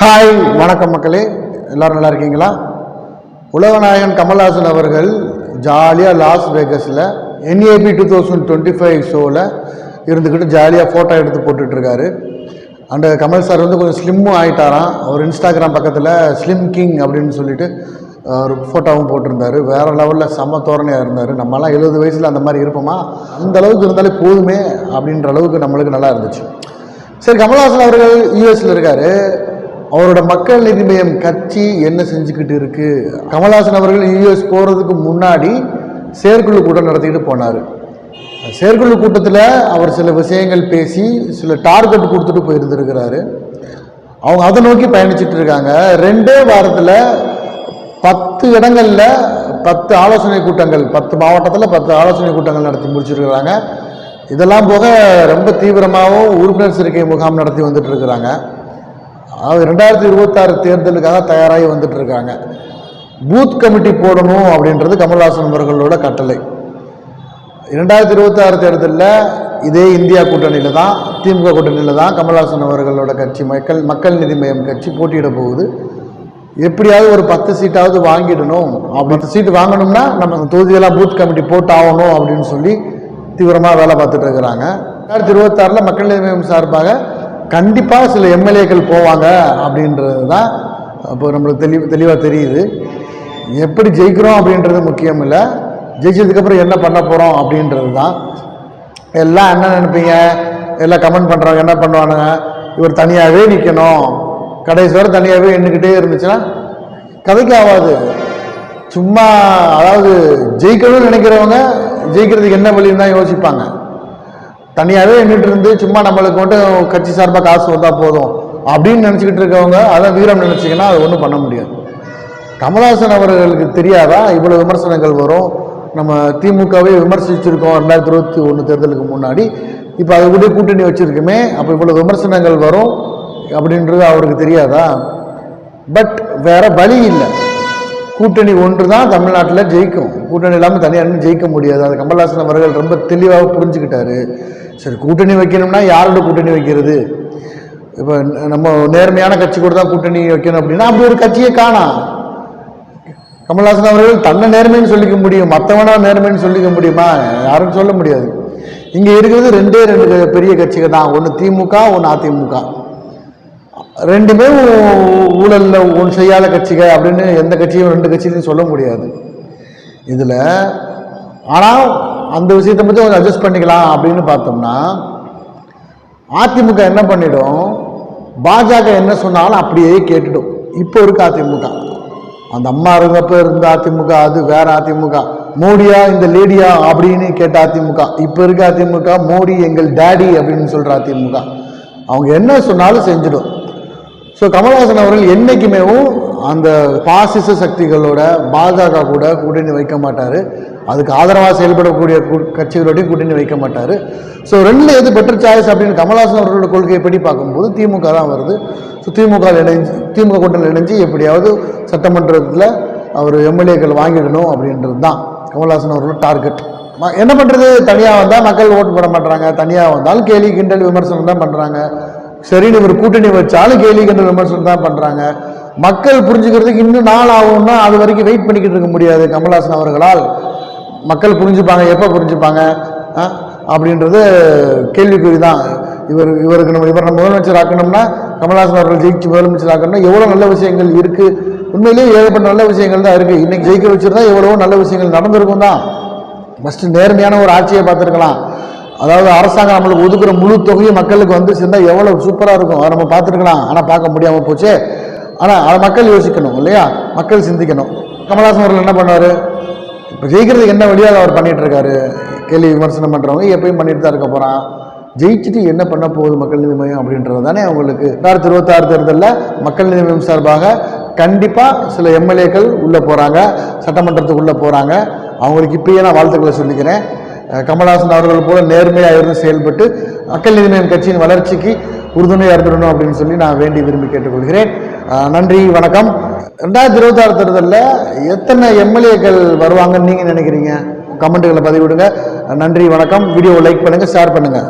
Hi வணக்கம் மக்களே. எல்லோரும் நல்லா இருக்கீங்களா? உலகநாயகன் கமல்ஹாசன் அவர்கள் ஜாலியாக Las வேகஸில் NAB two thousand twenty five ஷோவில் இருந்துக்கிட்டு ஜாலியாக ஃபோட்டோ எடுத்து போட்டுட்ருக்காரு. அந்த கமல் சார் வந்து கொஞ்சம் ஸ்லிம்மும் ஆகிட்டாராம் அவர் இன்ஸ்டாகிராம் பக்கத்தில் ஸ்லிம் கிங் அப்படின்னு சொல்லிட்டு ஒரு ஃபோட்டோவும் போட்டிருந்தார். வேறு லெவலில் செம்ம தோரணையாக இருந்தார். நம்மலாம் எழுபது வயசில் அந்த மாதிரி இருப்போமா? அந்த அளவுக்கு இருந்தாலே போதுமே அப்படின்ற அளவுக்கு நம்மளுக்கு நல்லா இருந்துச்சு. சரி கமல்ஹாசன் அவர்கள் யூஎஸில் இருக்கார். அவரோட மக்கள் நீதி மையம் கட்சி என்ன செஞ்சுக்கிட்டு இருக்கு? கமல்ஹாசன் அவர்கள் யூஎஸ் போகிறதுக்கு முன்னாடி செயற்குழு கூட்டம் நடத்திக்கிட்டு போனார். செயற்குழு கூட்டத்தில் அவர் சில விஷயங்கள் பேசி சில டார்கெட் கொடுத்துட்டு போயிருந்துருக்கிறாரு. அவங்க அதை நோக்கி பயணிச்சுட்டு இருக்காங்க. ரெண்டே வாரத்தில் பத்து இடங்களில் பத்து ஆலோசனை கூட்டங்கள் பத்து மாவட்டத்தில் பத்து ஆலோசனை கூட்டங்கள் நடத்தி முடிச்சிருக்கிறாங்க. இதெல்லாம் போக ரொம்ப தீவிரமாகவும் உறுப்பினர் சேர்க்கை முகாம் நடத்தி வந்துட்டு இருக்கிறாங்க. அது ரெண்டாயிரத்தி இருபத்தாறு தேர்தலுக்காக தயாராகி வந்துட்டு இருக்காங்க பூத் கமிட்டி போடணும் அப்படின்றது கமல்ஹாசன் அவர்களோட கட்டளை. இரண்டாயிரத்தி இருபத்தாறு தேர்தலில் இதே இந்தியா கூட்டணியில் தான் திமுக கூட்டணியில் தான் கமல்ஹாசன் அவர்களோட கட்சி மக்கள் மக்கள் நிதி மையம் கட்சி போட்டியிட போகுது. எப்படியாவது ஒரு பத்து சீட்டாவது வாங்கிடணும். பத்து சீட்டு வாங்கணும்னா நம்ம அந்த தொகுதியெல்லாம் பூத் கமிட்டி போட்டு ஆகணும் அப்படின்னு சொல்லி தீவிரமாக வேலை பார்த்துட்டு இருக்கிறாங்க. ரெண்டாயிரத்தி இருபத்தாறில் மக்கள் நிதி மையம் சார்பாக கண்டிப்பாக சில எம்எல்ஏக்கள் போவாங்க அப்படின்றது தான் இப்போ நம்மளுக்கு தெளி தெளிவாக தெரியுது. எப்படி ஜெயிக்கிறோம் அப்படின்றது முக்கியம் இல்லை. ஜெயிச்சதுக்கப்புறம் என்ன பண்ண போகிறோம் அப்படின்றது தான் எல்லாம் என்ன நினைப்பீங்க? எல்லாம் கமெண்ட் பண்ணுறவங்க என்ன பண்ணுவானுங்க? இவர் தனியாகவே நிற்கணும் கடைசி வரை தனியாகவே எண்ணிக்கிட்டே இருந்துச்சுன்னா கதைக்கு ஆகாது. சும்மா அதாவது ஜெயிக்கணும்னு நினைக்கிறவங்க ஜெயிக்கிறதுக்கு என்ன வழின்னு தான் யோசிப்பாங்க. தனியாகவே எண்ணிட்டு இருந்து சும்மா நம்மளுக்கு மட்டும் கட்சி சார்பாக காசு வந்தால் போதும் அப்படின்னு நினச்சிக்கிட்டு இருக்கவங்க அதான் வீரம் நினச்சிங்கன்னா அது ஒன்றும் பண்ண முடியாது. கமல்ஹாசன் அவர்களுக்கு தெரியாதா? இவ்வளோ விமர்சனங்கள் வரும். நம்ம திமுகவே விமர்சிச்சிருக்கோம் ரெண்டாயிரத்தி இருபத்தி ஒன்று தேர்தலுக்கு முன்னாடி. இப்போ அதை கூட கூட்டணி வச்சுருக்குமே. அப்போ இவ்வளோ விமர்சனங்கள் வரும் அப்படின்றது அவருக்கு தெரியாதா? பட் வேறு வழி இல்லை. கூட்டணி ஒன்று தான் தமிழ்நாட்டில் ஜெயிக்கும். கூட்டணி இல்லாமல் தனியாக ஜெயிக்க முடியாது. அது கமல்ஹாசன் அவர்கள் ரொம்ப தெளிவாக புரிஞ்சுக்கிட்டாரு. சரி கூட்டணி வைக்கணும்னா யாரோட கூட்டணி வைக்கிறது? இப்போ நம்ம நேர்மையான கட்சி கூட தான் கூட்டணி வைக்கணும் அப்படின்னா அப்படி ஒரு கட்சியை காணாம். கமல்ஹாசன் அவர்கள் தன்னை நேர்மைன்னு சொல்லிக்க முடியும் மற்றவனா நேர்மைன்னு சொல்லிக்க முடியுமா? யாரும் சொல்ல முடியாது. இங்கே இருக்கிறது ரெண்டே ரெண்டு பெரிய கட்சிகள் தான். ஒன்று திமுக ஒன்று அதிமுக. ரெண்டுமே ஊழலில் ஒன்று செய்யாத கட்சிகள் அப்படின்னு எந்த கட்சியும் ரெண்டு கட்சியிலையும் சொல்ல முடியாது. இதில் ஆனால் அந்த விஷயத்தை மட்டும் கொஞ்சம் அட்ஜஸ்ட் பண்ணிக்கலாம் அப்படின்னு பார்த்தோம்னா அதிமுக என்ன பண்ணிடும்? பாஜக என்ன சொன்னாலும் அப்படியே கேட்டுடும். இப்போ இருக்க அதிமுக. அந்த அம்மா இருந்தப்ப இருந்த அதிமுக அது வேற அதிமுக. மோடியா இந்த லேடியா அப்படின்னு கேட்ட அதிமுக. இப்போ இருக்க அதிமுக மோடி எங்கள் டேடி அப்படின்னு சொல்கிற அதிமுக. அவங்க என்ன சொன்னாலும் செஞ்சிடும். ஸோ கமல்ஹாசன் அவர்கள் என்றைக்குமேவும் அந்த பாசிச சக்திகளோட பாஜக கூட கூட்டணி வைக்க மாட்டார். அதுக்கு ஆதரவாக செயல்படக்கூடிய கட்சிகளோடய கூட்டணி வைக்க மாட்டார். ஸோ ரெண்டில் எது பெட்டர் சாய்ஸ் அப்படின்னு கமல்ஹாசன் அவர்களோட எப்படி பார்க்கும்போது திமுக தான் வருது. ஸோ திமுக இணைஞ்சு திமுக கூட்டணி இணைஞ்சு எப்படியாவது சட்டமன்றத்தில் அவர் எம்எல்ஏக்கள் வாங்கிடணும் அப்படின்றது தான் கமல்ஹாசன் அவர்களோட டார்கெட் ம- என்ன பண்ணுறது தனியாக வந்தால் மக்கள் ஓட்டு போட மாட்டாங்க தனியாக வந்தாலும் கேலி கிண்டல் விமர்சனம் தான் பண்ணுறாங்க சரின்னு இவர் கூட்டணி வச்சாலும் கேலி கிண்டல் விமர்சனம் தான் பண்ணுறாங்க மக்கள் புரிஞ்சுக்கிறதுக்கு இன்னும் நாள் ஆகும்னா அது வரைக்கும் வெயிட் பண்ணிக்கிட்டு இருக்க முடியாது கமல்ஹாசன் அவர்களால். மக்கள் புரிஞ்சுப்பாங்க எப்போ புரிஞ்சுப்பாங்க? ஆ? அப்படின்றது கேள்விக்குறி தான் இவர் இவருக்கு நம்ம இவர் நம்ம முதலமைச்சர் ஆக்கணும்னா கமல்ஹாசன் அவர்கள் ஜெயிச்சு முதலமைச்சர் ஆக்கணும்னா எவ்வளோ நல்ல விஷயங்கள் இருக்குது உண்மையிலேயே ஏகப்பட்ட நல்ல விஷயங்கள் தான் இருக்குது இன்றைக்கி ஜெயிக்க வச்சுருந்தா எவ்வளவோ நல்ல விஷயங்கள் நடந்திருக்கும் தான் ஃபஸ்ட்டு நேர்மையான ஒரு ஆட்சியை பார்த்துருக்கலாம். அதாவது அரசாங்கம் நம்மளுக்கு ஒதுக்குற முழு தொகையும் மக்களுக்கு வந்து சேர்ந்தால் எவ்வளோ சூப்பராக இருக்கும். அதை நம்ம பார்த்துருக்கலாம். ஆனால் பார்க்க முடியாமல் போச்சே. ஆனால் அதை மக்கள் யோசிக்கணும் இல்லையா? மக்கள் சிந்திக்கணும். கமல்ஹாசன் அவர்கள் என்ன பண்ணுவார்? இப்போ ஜெயிக்கிறதுக்கு என்ன வழியாக அவர் பண்ணிட்டு இருக்காரு கேள்வி விமர்சனம் பண்ணுறவங்க எப்பயும் பண்ணிட்டு தான் இருக்க போகிறான் ஜெயிச்சுட்டு என்ன பண்ண போகுது மக்கள் நீதி மையம் அப்படின்றது தானே அவங்களுக்கு. ரெண்டாயிரத்தி இருபத்தாறு தேர்தலில் மக்கள் நீதி மையம் சார்பாக கண்டிப்பாக சில எம்எல்ஏக்கள் உள்ளே போகிறாங்க சட்டமன்றத்துக்கு உள்ளே போகிறாங்க அவங்களுக்கு இப்பயே நான் வாழ்த்துக்களை சொல்லிக்கிறேன். கமல்ஹாசன் அவர்கள் போல நேர்மையாக இருந்து செயல்பட்டு மக்கள் நீதி மையம் கட்சியின் வளர்ச்சிக்கு உறுதுணையாக இருந்துடணும் அப்படின்னு சொல்லி நான் வேண்டி விரும்பி கேட்டுக்கொள்கிறேன். நன்றி வணக்கம். ரெண்டாயிரத்தி இருபத்தாறு தேர்தலில் எத்தனை எம்எல்ஏக்கள் வருவாங்கன்னு நீங்கள் நினைக்கிறீங்க? கமெண்ட்டுகளை பதிவிடுங்க. நன்றி வணக்கம். வீடியோவை லைக் பண்ணுங்கள் ஷேர் பண்ணுங்கள்